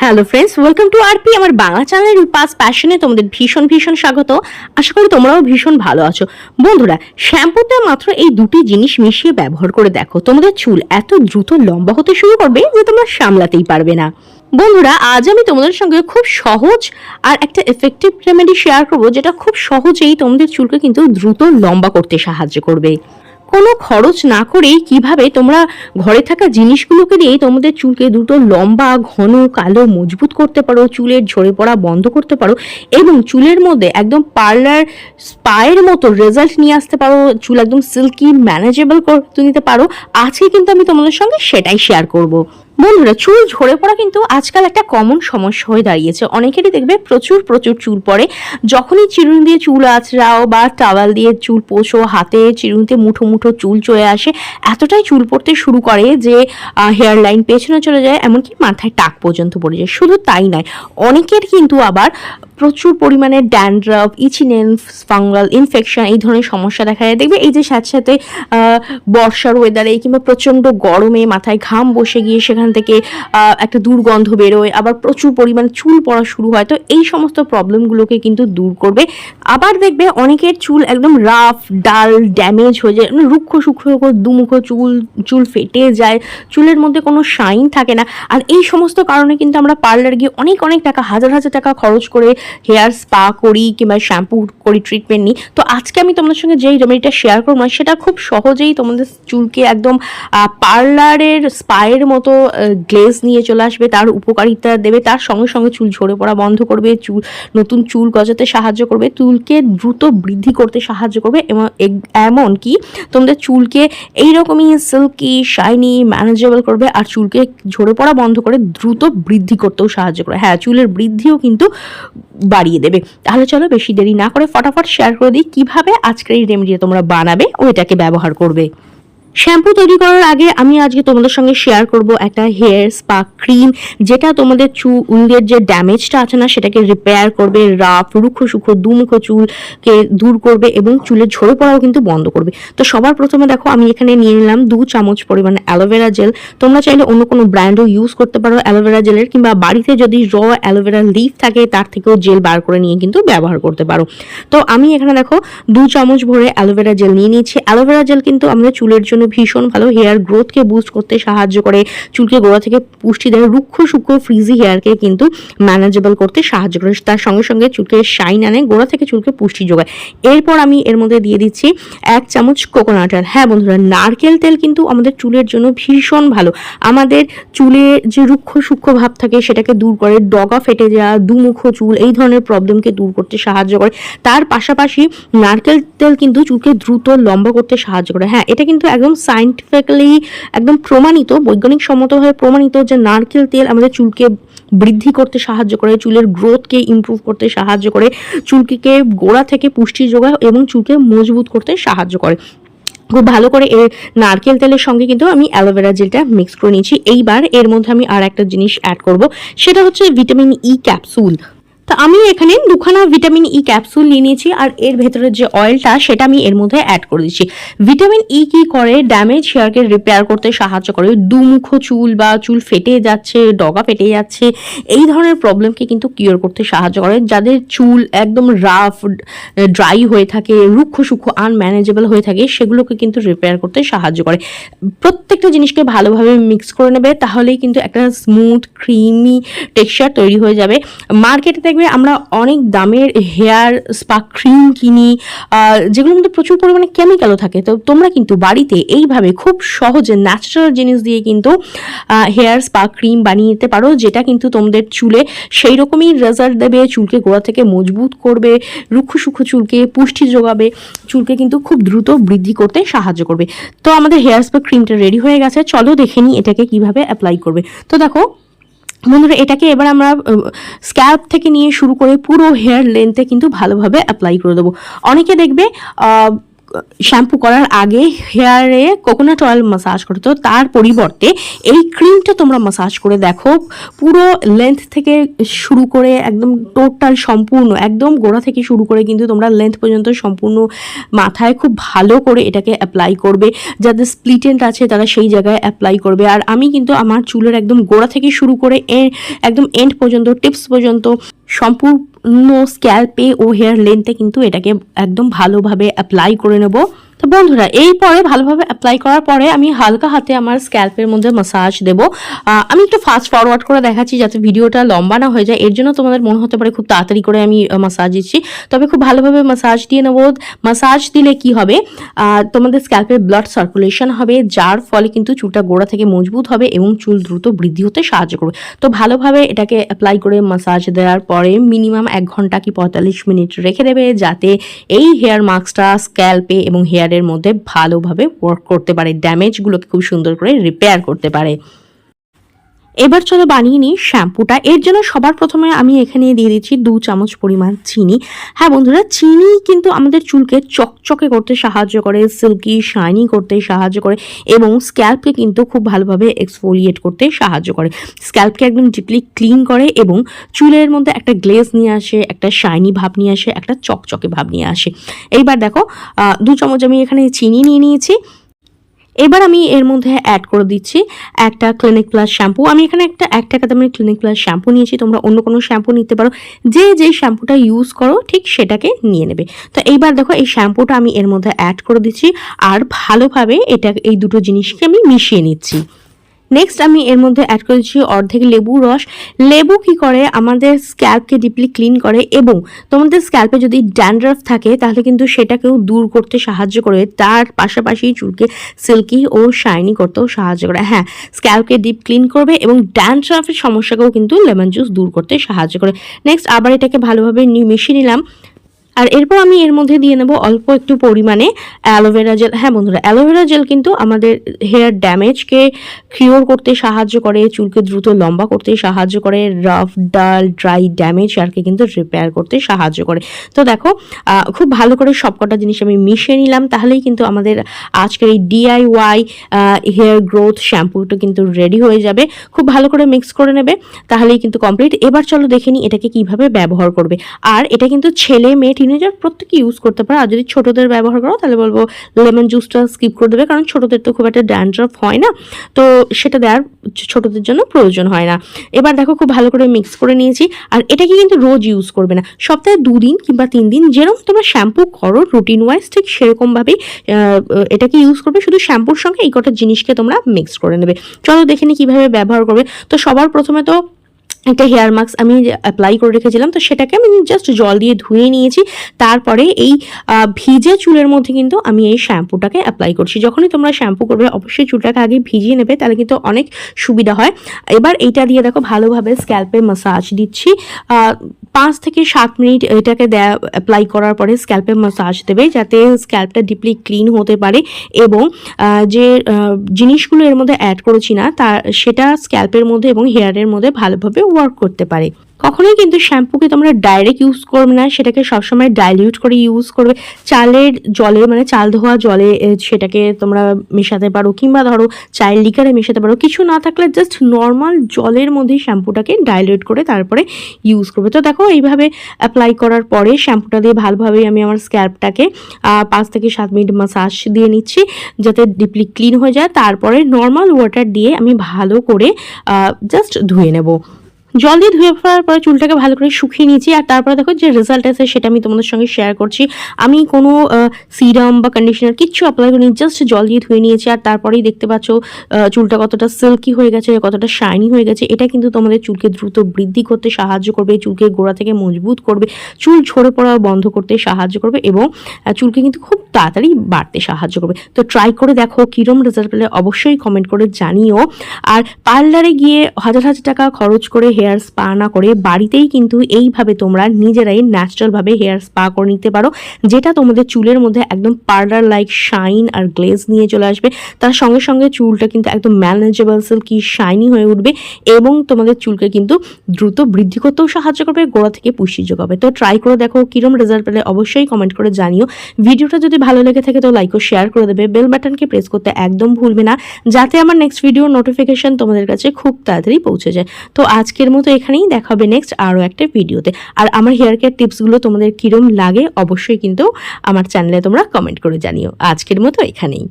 Hello friends welcome to RP আমার বাংলা চ্যানেলের pass প্যাশনে তোমাদের ভীষণ ভীষণ স্বাগত। আশা করি তোমরাও ভীষণ ভালো আছো। বন্ধুরা শ্যাম্পুতে মাত্র এই দুটি জিনিস মিশিয়ে ব্যবহার করে দেখো। তোমাদের চুল এত দ্রুত লম্বা হতে শুরু করবে যে তোমরা সামলাতেই পারবে না। বন্ধুরা, আজ আমি তোমাদের সঙ্গে খুব সহজ আর একটা এফেক্টিভ রেমেডি শেয়ার করব, যেটা খুব সহজেই তোমাদের চুলকে কিন্তু দ্রুত লম্বা করতে সাহায্য করবে। কোনো খরচ না করেই কীভাবে তোমরা ঘরে থাকা জিনিসগুলোকে দিয়ে তোমাদের চুলকে দুটো লম্বা, ঘন, কালো মজবুত করতে পারো, চুলের ঝরে পড়া বন্ধ করতে পারো এবং চুলের মধ্যে একদম পার্লার স্পায়ের মতো রেজাল্ট নিয়ে আসতে পারো, চুল একদম সিল্কি ম্যানেজেবল করতে নিতে পারো। আজকে কিন্তু আমি তোমাদের সঙ্গে সেটাই শেয়ার করব। বন্ধুরা, চুল ঝরে পড়া কিন্তু আজকাল একটা কমন সমস্যা হয়ে দাঁড়িয়েছে। অনেকেরই দেখবে প্রচুর প্রচুর চুল পড়ে। যখনই চিরুন দিয়ে চুল আঁচড়াও বা টাওয়াল দিয়ে চুল পোষো হাতে চিরুনিতে মুঠো মুঠো চুল চলে আসে, এতটাই চুল পড়তে শুরু করে যে হেয়ার লাইন পেছনে চলে যায়, এমনকি মাথায় টাক পর্যন্ত পড়ে যায়। শুধু তাই নয়, অনেকের কিন্তু আবার প্রচুর পরিমাণে ড্যান্ড্রাফ ইচিনেন্স ফাঙ্গাল ইনফেকশন এই ধরনের সমস্যা দেখা যায় দেখবে এই যে সাথে সাথে বর্ষার ওয়েদারে কিংবা প্রচণ্ড গরমে মাথায় ঘাম বসে গিয়ে সেখান থেকে একটা দুর্গন্ধ বেরোয়, আবার প্রচুর পরিমাণে চুল পড়া শুরু হয়, তো এই সমস্ত প্রবলেমগুলোকে কিন্তু দূর করবে। আবার দেখবে অনেকের চুল একদম রাফ ডাল ড্যামেজ হয়ে যায় মানে রুক্ষ সূক্ষ্ম দুমুখো চুল চুল ফেটে যায়, চুলের মধ্যে কোনো শাইন থাকে না। আর এই সমস্ত কারণে কিন্তু আমরা পার্লার গিয়ে অনেক অনেক টাকা, হাজার হাজার টাকা খরচ করে হেয়ার স্পা করি কিংবা শ্যাম্পু করি ট্রিটমেন্ট নিই। তো আজকে আমি তোমাদের সঙ্গে যেই রেমেডিটা শেয়ার করব সেটা খুব সহজেই তোমাদের চুলকে একদম পার্লারের স্পায়ের মতো গ্লেজ নিয়ে চলে আসবে, তার উপকারিতা দেবে, তার সঙ্গে সঙ্গে চুল ঝরে পড়া বন্ধ করবে, চুল, নতুন চুল গজাতে সাহায্য করবে, চুলকে দ্রুত বৃদ্ধি করতে সাহায্য করবে, এবং এমন কি তোমাদের চুলকে এইরকমই সিল্কি শাইনি ম্যানেজেবল করবে, আর চুলকে ঝরে পড়া বন্ধ করে দ্রুত বৃদ্ধি করতেও সাহায্য করে হ্যাঁ চুলের বৃদ্ধিও কিন্তু বাড়িয়ে দেবে। তাহলে চলো বেশি দেরি না করে ফটাফট শেয়ার করে দিই কীভাবে আজকের এই রেমেডিটা তোমরা বানাবে ও এটাকে ব্যবহার করবে। শ্যাম্পু তৈরি করার আগে আমি আজকে তোমাদের সঙ্গে শেয়ার করব একটা হেয়ার স্পা ক্রিম যেটা তোমাদের চুলের যে ড্যামেজটা আছে না, সেটাকে রিপেয়ার করবে রাফ রুক্ষ সুখো দুমুখো চুলকে দূর করবে এবং চুলের ঝরে পড়াও কিন্তু বন্ধ করবে। তো সবার প্রথমে দেখো, আমি এখানে নিয়ে নিলাম দু চামচ পরিমাণে অ্যালোভেরা জেল তোমরা চাইলে অন্য কোনো ব্র্যান্ডও ইউজ করতে পারো অ্যালোভেরা জেলের কিংবা বাড়িতে যদি র অ্যালোভেরা লিফ থাকে, তার থেকেও জেল বার করে নিয়ে কিন্তু ব্যবহার করতে পারো। তো আমি এখানে দেখো, দু চামচ ভরে অ্যালোভেরা জেল নিয়ে নিয়েছি। অ্যালোভেরা জেল কিন্তু আমাদের চুলের জন্য ভীষণ ভালো হেয়ার গ্রোথকে বুস্ট করতে সাহায্য করে। চুলকে গোড়া থেকে পুষ্টি দেয় রুক্ষ সূক্ষ্ম ফ্রিজি হেয়ারকে কিন্তু ম্যানেজেবল করতে সাহায্য করে। তার সঙ্গে সঙ্গে চুলকে শাইন আনে, গোড়া থেকে চুলকে পুষ্টি যোগায়। এরপর আমি এর মধ্যে দিয়ে দিচ্ছি এক চামচ কোকোনাট অয়েল হ্যাঁ বন্ধুরা, নারকেল তেল কিন্তু আমাদের চুলের জন্য ভীষণ ভালো। আমাদের চুলের যে রুক্ষ সূক্ষ্ম ভাব থাকে, সেটাকে দূর করে, ডগা ফেটে যাওয়া, দুমুখো চুল, এই ধরনের প্রবলেমকে দূর করতে সাহায্য করে। তার পাশাপাশি নারকেল তেল কিন্তু চুলকে দ্রুত লম্বা করতে সাহায্য করে। হ্যাঁ এটা কিন্তু একদম সাইন্টিফিক্যালি একদম প্রমাণিত, বৈজ্ঞানিক সম্মতভাবে প্রমাণিত যে নারকেল তেল আমাদের চুলকে বৃদ্ধি করতে সাহায্য করে, চুলের গ্রোথকে ইমপ্রুভ করতে সাহায্য করে, চুলকে গোড়া থেকে পুষ্টি যোগায় এবং চুলকে মজবুত করতে সাহায্য করে। খুব ভালো করে এর নারকেল তেলের সঙ্গে কিন্তু আমি অ্যালোভেরা জেলটা মিক্স করে নিয়েছি। এইবার এর মধ্যে আমি আর একটা জিনিস অ্যাড করব, সেটা হচ্ছে ভিটামিন ই ক্যাপসুল তো আমি এখানে দুখানা ভিটামিন ই ক্যাপসুল নিয়ে নিয়েছি, আর এর ভেতরের যে অয়েলটা সেটা আমি এর মধ্যে অ্যাড করে দিচ্ছি। ভিটামিন ই কি করে? ড্যামেজ হেয়ারকে রিপেয়ার করতে সাহায্য করে। দুমুখ চুল বা চুল ফেটে যাচ্ছে, ডগা ফেটে যাচ্ছে, এই ধরনের প্রবলেমকে কিন্তু কিওর করতে সাহায্য করে। যাদের চুল একদম রাফ ড্রাই হয়ে থাকে, রুক্ষ সূক্ষ্ম আনম্যানেজেবল হয়ে থাকে, সেগুলোকে কিন্তু রিপেয়ার করতে সাহায্য করে। প্রত্যেকটা জিনিসকে ভালোভাবে মিক্স করে নেবে, তাহলেই কিন্তু একটা স্মুথ ক্রিমি টেক্সচার তৈরি হয়ে যাবে। মার্কেটে দেখবে আমরা অনেক দামের হেয়ার, স্পা ক্রিম কিনি যেগুলোর মধ্যে প্রচুর পরিমাণে কেমিক্যালও থাকে। তো তোমরা কিন্তু বাড়িতে এইভাবে খুব সহজে ন্যাচারাল জিনিস দিয়ে কিন্তু হেয়ার, স্পা ক্রিম বানিয়ে নিতে পারো, যেটা কিন্তু তোমাদের চুলে সেই রকমই রেজাল্ট দেবে, চুলকে গোড়া থেকে মজবুত করবে, রুক্ষ সূক্ষ্ম চুলকে পুষ্টি যোগাবে, চুলকে কিন্তু খুব দ্রুত বৃদ্ধি করতে সাহায্য করবে। তো আমাদের হেয়ার, স্পা ক্রিমটা রেডি হয়ে গেছে, চলো দেখে নিই এটাকে কীভাবে অ্যাপ্লাই করবে। তো দেখো বন্ধুরা, এটাকে এবার আমরা স্ক্যাল্প থেকে নিয়ে শুরু করে পুরো হেয়ার লেন্থে কিন্তু ভালোভাবে অ্যাপ্লাই করে দেবো। অনেকে দেখবে শ্যাম্পু করার আগে হেয়ারে কোকোনাট অয়েল মাসাজ করতো তার পরিবর্তে এই ক্রিমটা তোমরা মাসাজ করে দেখো, পুরো লেন্থ থেকে শুরু করে একদম টোটাল সম্পূর্ণ, একদম গোড়া থেকে শুরু করে কিন্তু তোমরা লেন্থ পর্যন্ত সম্পূর্ণ মাথায় খুব ভালো করে এটাকে অ্যাপ্লাই করবে। যাদের স্প্লিটেন্ট আছে তারা সেই জায়গায় অ্যাপ্লাই করবে। আর আমি কিন্তু আমার চুলের একদম গোড়া থেকে শুরু করে একদম এন্ড পর্যন্ত টিপস পর্যন্ত সম্পূর্ণ স্ক্যাল্পে ও হেয়ার লেন্থে কিন্তু এটাকে একদম ভালোভাবে অ্যাপ্লাই করে নেব। তো বন্ধুরা, এই পরে ভালোভাবে অ্যাপ্লাই করার পরে আমি হালকা হাতে আমার স্ক্যাল্পের মধ্যে মাসাজ দেবো। আমি একটু ফাস্ট ফরওয়ার্ড করে দেখাচ্ছি যাতে ভিডিওটা লম্বা না হয়ে যায়। এর জন্য তোমাদের মনে হতে পারে খুব তাড়াতাড়ি করে আমি মাসাজ দিচ্ছি। তবে খুব ভালোভাবে মাসাজ দিয়ে নেব। মাসাজ দিলে কি হবে? তোমাদের স্ক্যাল্পে ব্লাড সার্কুলেশন হবে, যার ফলে কিন্তু চুলটা গোড়া থেকে মজবুত হবে এবং চুল দ্রুত বৃদ্ধি হতে সাহায্য করবে। তো ভালোভাবে এটাকে অ্যাপ্লাই করে মাসাজ দেওয়ার পরে মিনিমাম এক ঘণ্টা কি পঁয়তাল্লিশ মিনিট রেখে দেবে, যাতে এই হেয়ার মাস্কটা স্ক্যাল্পে এবং হেয়ারের মধ্যে ভালোভাবে ওয়ার্ক করতে পারে ড্যামেজগুলোকে খুব সুন্দর করে রিপেয়ার করতে পারে। এবার চলো বানিয়ে নিই শ্যাম্পুটা। এর জন্য সবার প্রথমে আমি এখানে দিয়ে দিচ্ছি দু চামচ পরিমাণ চিনি। হ্যাঁ বন্ধুরা, চিনি কিন্তু আমাদের চুলকে চকচকে করতে সাহায্য করে সিল্কি শাইনি করতে সাহায্য করে এবং স্ক্যাল্পকে কিন্তু খুব ভালোভাবে এক্সফোলিয়েট করতে সাহায্য করে। স্ক্যাল্পকে একদম ডিপলি ক্লিন করে এবং চুলের মধ্যে একটা গ্লেজ নিয়ে আসে, একটা শাইনি ভাব নিয়ে আসে, একটা চকচকে ভাব নিয়ে আসে। এইবার দেখো দু চামচ আমি এখানে চিনি নিয়ে নিয়েছি। এবার আমি এর মধ্যে অ্যাড করে দিচ্ছি একটা ক্লিনিক প্লাস শ্যাম্পু আমি এখানে একটা এক টাকা দামের ক্লিনিক প্লাস শ্যাম্পু নিয়েছি, তোমরা অন্য কোনো শ্যাম্পু নিতে পারো। যে যে শ্যাম্পুটা ইউজ করো, ঠিক সেটাকে নিয়ে নেবে। তো এইবার দেখো, এই শ্যাম্পুটা আমি এর মধ্যে অ্যাড করে দিচ্ছি, আর ভালোভাবে এটা, এই দুটো জিনিসকে আমি মিশিয়ে নিচ্ছি। নেক্সট আমি এর মধ্যে অ্যাড করেছি অর্ধেক লেবু রস। লেবু কি করে? আমাদের স্ক্যাল্পকে ডিপলি ক্লিন করে এবং তোমাদের স্ক্যাল্পে যদি ড্যান্ড্রাফ থাকে, তাহলে কিন্তু সেটাকেও দূর করতে সাহায্য করে। তার পাশাপাশি চুলকে সিল্কি ও শাইনি করতেও সাহায্য করে। হ্যাঁ স্ক্যাল্পকে ডিপ ক্লিন করবে এবং ড্যান্ড্রাফের সমস্যাকেও কিন্তু লেমন জুস দূর করতে সাহায্য করে। নেক্সট আবার এটাকে ভালোভাবে মিশিয়ে নিলাম। আর এরপর আমি এর মধ্যে দিয়ে নেব অল্প একটু পরিমাণে অ্যালোভেরা জেল। হ্যাঁ বন্ধুরা, অ্যালোভেরা জেল কিন্তু আমাদের হেয়ার ড্যামেজকে কিওর করতে সাহায্য করে, চুলকে দ্রুত লম্বা করতে সাহায্য করে, রাফ, ডাল, ড্রাই ড্যামেজ আরকে কিন্তু রিপেয়ার করতে সাহায্য করে। তো দেখো খুব ভালো করে সবকটা জিনিস আমি মিশিয়ে নিলাম, তাহলেই কিন্তু আমাদের আজকের এই ডিআইওয়াই হেয়ার গ্রোথ শ্যাম্পুটা কিন্তু রেডি হয়ে যাবে। খুব ভালো করে মিক্স করে নেবে, তাহলেই কিন্তু কমপ্লিট এবার চলো দেখে এটাকে কীভাবে ব্যবহার করবে। আর এটা কিন্তু ছেলে মেয়ে টিনেজার প্রত্যেকে ইউজ করতে পারে। আর যদি ছোটোদের ব্যবহার করো, তাহলে বলব লেমন জুসটা স্কিপ করে দেবে। কারণ ছোটদের তো খুব একটা ড্যান্ড্রফ হয় না। তো সেটা দেওয়ার ছোটদের জন্য প্রয়োজন হয় না। এবার দেখো খুব ভালো করে মিক্স করে নিয়েছি। আর এটাকে কিন্তু রোজ ইউজ করবে না। সপ্তাহে দুদিন কিংবা তিন দিন যেরকম তোমরা শ্যাম্পু করো রুটিন ওয়াইজ ঠিক সেরকমভাবেই এটাকে ইউজ করবে। শুধু শ্যাম্পুর সঙ্গে এই কটা জিনিসকে তোমরা মিক্স করে নেবে। চলো দেখে নিই কীভাবে ব্যবহার করবে। তো সবার প্রথমে তো একটা হেয়ার মাস্ক আমি অ্যাপ্লাই করে রেখেছিলাম, তো সেটাকে আমি জাস্ট জল দিয়ে ধুয়ে নিয়েছি। তারপরে এই ভিজে চুলের মধ্যে কিন্তু আমি এই শ্যাম্পুটাকে অ্যাপ্লাই করছি। যখনই তোমরা শ্যাম্পু করবে, অবশ্যই চুলটাকে আগে ভিজিয়ে নেবে, তাহলে কিন্তু অনেক সুবিধা হয়। এবার এইটা দিয়ে দেখো ভালোভাবে স্ক্যাল্পে মাসাজ দিচ্ছি। পাঁচ থেকে সাত মিনিট এটাকে দেয়া অ্যাপ্লাই করার পরে স্ক্যাল্পে মাসাজ দেবে, যাতে স্ক্যাল্পটা ডিপলি ক্লিন হতে পারে এবং যে জিনিসগুলো এর মধ্যে অ্যাড করেছি না, তা, সেটা স্ক্যাল্পের মধ্যে এবং হেয়ারের মধ্যে ভালোভাবে ওয়ার্ক করতে পারে। কখনোই কিন্তু শ্যাম্পুকে তোমরা ডাইরেক্ট ইউজ করবে না, সেটাকে সবসময় ডাইলিউট করে ইউজ করবে। চালের জলে মানে চাল ধোয়া জলে সেটাকে তোমরা মেশাতে পারো, কিংবা ধরো চায়ের লিকারে মেশাতে পারো। কিছু না থাকলে জাস্ট নর্মাল জলের মধ্যে শ্যাম্পুটাকে ডাইলিউট করে তারপরে ইউজ করবে। তো দেখো, এইভাবে অ্যাপ্লাই করার পরে শ্যাম্পুটা দিয়ে ভালোভাবে আমি আমার স্ক্যাল্পটাকে পাঁচ থেকে সাত মিনিট মাসাজ দিয়ে নিচ্ছি, যাতে ডিপলি ক্লিন হয়ে যায়। তারপরে নর্মাল ওয়াটার দিয়ে আমি ভালো করে জাস্ট ধুয়ে নেব। জল দিয়ে ধুয়ে ফেলার পরে চুলটাকে ভালো করে শুকিয়ে নিয়েছি। আর তারপরে দেখো যে রেজাল্ট আছে সেটা আমি তোমাদের সঙ্গে শেয়ার করছি। আমি কোনো সিরাম বা কন্ডিশনার কিচ্ছু অ্যাপ্লাই করিনি জাস্ট জল দিয়ে ধুয়ে নিয়েছি। আর তারপরেই দেখতে পাচ্ছ চুলটা কতটা সিল্কি হয়ে গেছে, কতটা শাইনি হয়ে গেছে। এটা কিন্তু তোমাদের চুলকে দ্রুত বৃদ্ধি করতে সাহায্য করবে, চুলকে গোড়া থেকে মজবুত করবে, চুল ঝরে পড়া বন্ধ করতে সাহায্য করবে এবং চুলকে কিন্তু খুব তাড়াতাড়ি বাড়তে সাহায্য করবে। তো ট্রাই করে দেখো কীরম রেজাল্ট পেলে অবশ্যই কমেন্ট করে জানিও। আর পার্লারে গিয়ে হাজার হাজার টাকা খরচ করে হেয়ার স্পা না করে বাড়িতেই কিন্তু এইভাবে তোমরা নিজেরাই ন্যাচারালভাবে হেয়ার স্পা করে নিতে পারো, যেটা তোমাদের চুলের মধ্যে একদম পার্লার লাইক শাইন আর গ্লেজ নিয়ে চলে আসবে। তার সঙ্গে সঙ্গে চুলটা কিন্তু একদম ম্যানেজেবল সিল্কি শাইনি হয়ে উঠবে এবং তোমাদের চুলকে কিন্তু দ্রুত বৃদ্ধি করতেও সাহায্য করবে, গোড়া থেকে পুষ্টি যোগাবে। তো ট্রাই করে দেখো কিরম রেজাল্ট পেলে অবশ্যই কমেন্ট করে জানিও। ভিডিওটা যদি ভালো লেগে থাকে তো লাইক ও শেয়ার করে দেবে। বেল বাটনকে প্রেস করতে একদম ভুলবে না, যাতে আমার নেক্সট ভিডিওর নোটিফিকেশন তোমাদের কাছে খুব তাড়াতাড়ি পৌঁছে যায়। তো আজকের মতো এখানেই দেখা হবে নেক্সট আরও একটা ভিডিওতে। আর আমার হেয়ার কেয়ার টিপসগুলো তোমাদের কিরম লাগে, অবশ্যই কিন্তু আমার চ্যানেলে তোমরা কমেন্ট করে জানিও। আজকের মতো এখানেই।